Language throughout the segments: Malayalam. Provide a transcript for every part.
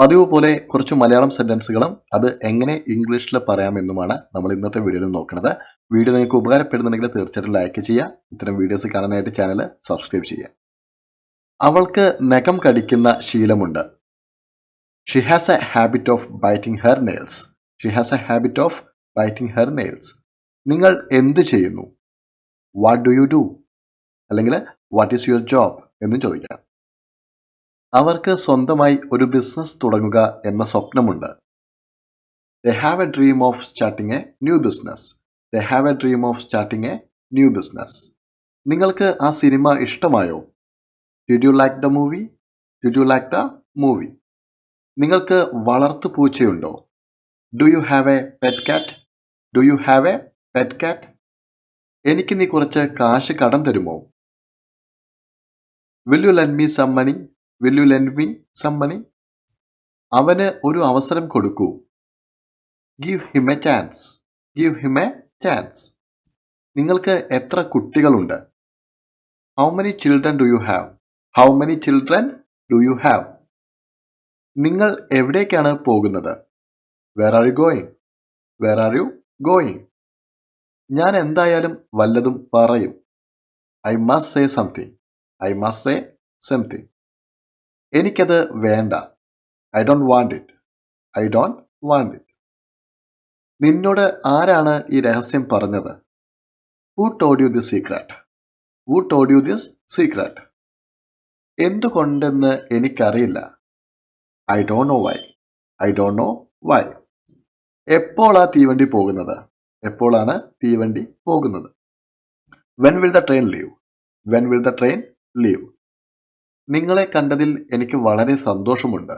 പതിവ് പോലെ കുറച്ച് മലയാളം സെന്റൻസുകളും അത് എങ്ങനെ ഇംഗ്ലീഷിൽ പറയാമെന്നുമാണ് നമ്മൾ ഇന്നത്തെ വീഡിയോയിൽ നോക്കുന്നത്. വീഡിയോ നിങ്ങൾക്ക് ഉപകാരപ്പെടുന്നുണ്ടെങ്കിൽ തീർച്ചയായിട്ടും ലൈക്ക് ചെയ്യുക. ഇത്തരം വീഡിയോസ് കാണാനായിട്ട് ചാനൽ സബ്സ്ക്രൈബ് ചെയ്യുക. അവൾക്ക് നഖം കടിക്കുന്ന ശീലമുണ്ട്. She has a habit of biting her nails she has a habit of biting her nails നിങ്ങൾ എന്ത് ചെയ്യുന്നു? വാട്ട് ഡു യു ഡു അല്ലെങ്കിൽ വാട്ട് ഈസ് യുവർ ജോബ് എന്ന് ചോദിക്കാം. അവർക്ക് സ്വന്തമായി ഒരു ബിസിനസ് തുടങ്ങുക എന്ന സ്വപ്നമുണ്ട്. They have a dream of starting a new business they have a dream of starting a new business നിങ്ങൾക്ക് ആ സിനിമ ഇഷ്ടമായോ? Did you like the movie did you like the movie നിങ്ങൾക്ക് വളർത്തു പൂച്ചയുണ്ടോ? Do you have a pet cat do you have a pet cat എനിക്ക് നീ കുറച്ച് കാശ് കടം തരുമോ? Will you lend me some money will you lend me some money അവന് ഒരു അവസരം കൊടുക്കൂ. Give him a chance give him a chance നിങ്ങൾക്ക് എത്ര കുട്ടികളുണ്ട്? How many children do you have how many children do you have നിങ്ങൾ എവിടേക്കാണ് പോകുന്നത്? Where are you going where are you going ഞാൻ എന്തായാലും വല്ലതും പറയും. I must say something I must say something എനിക്കത് വേണ്ട. I don't want it I don't want it നിന്നോട് ആരാണ് ഈ രഹസ്യം പറഞ്ഞത്? Who Todd you this secret who Todd you this secret എന്തുകൊണ്ടെന്ന് എനിക്കറിയില്ല. I don't know Y I don't know Y എപ്പോഴാ തീവണ്ടി പോകുന്നത്? എപ്പോഴാണ് തീവണ്ടി പോകുന്നത്? When will the train leave when will the train leave നിങ്ങളെ കണ്ടതിൽ എനിക്ക് വളരെ സന്തോഷമുണ്ട്.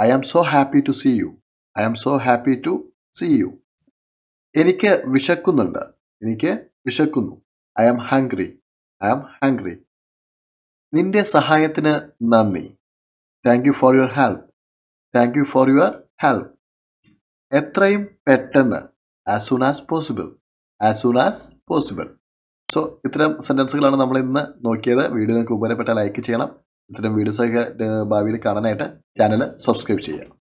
I am so happy to see you. I am so happy to see you. എനിക്ക് വിശക്കുന്നുണ്ട്. എനിക്ക് വിശക്കുന്നു. I am hungry I am hungry നിന്റെ സഹായത്തിന് നന്ദി. Thank you for your help. Thank you for your help. എത്രയും പെട്ടെന്ന് as soon as possible. As soon as possible. So ഇത്തരം സെന്റൻസുകളാണ് നമ്മൾ ഇന്ന് നോക്കിയത്. വീഡിയോ നിങ്ങൾക്ക് ഉപകാരപ്പെട്ട ലൈക്ക് ചെയ്യണം. ഇത്തരം വീഡിയോസൊക്കെ ഭാവിയിൽ കാണാനായിട്ട് ചാനൽ സബ്സ്ക്രൈബ് ചെയ്യുക